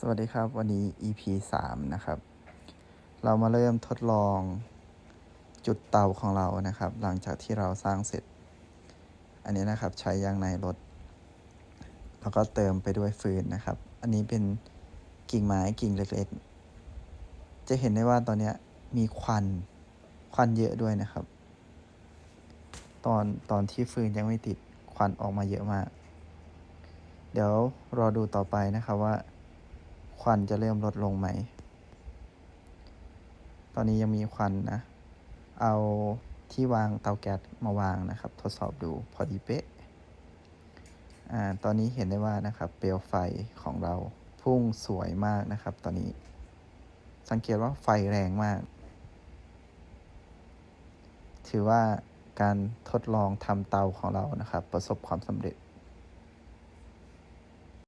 สวัสดีครับวันนี้ EP 3 นะครับ เรามาเริ่มทดลองจุดเตาของเรานะครับ หลังจากที่เราสร้างเสร็จ อันนี้นะครับใช้ยางในรถ แล้วก็เติมไปด้วยฟืนนะครับ อันนี้เป็นกิ่งไม้กิ่งเล็กๆ จะเห็นได้ว่าตอนนี้มีควันควันเยอะด้วยนะครับ ตอนตอนที่ฟืนยังไม่ติดควันออกมาเยอะมาก เดี๋ยวรอดูต่อไปนะครับว่า ควันจะเริ่มลดลงไหม ตอนนี้ยังมีควันนะ เอาที่วางเตาแก๊สมาวางนะครับ ทดสอบดูพอดีเป๊ะอ่าตอนนี้เห็นได้ว่านะครับ เปลวไฟของเราพุ่งสวยมากนะครับ ตอนนี้ สังเกตว่าไฟแรงมาก ถือว่าการทดลองทำเตาของเรานะครับ ประสบความสำเร็จ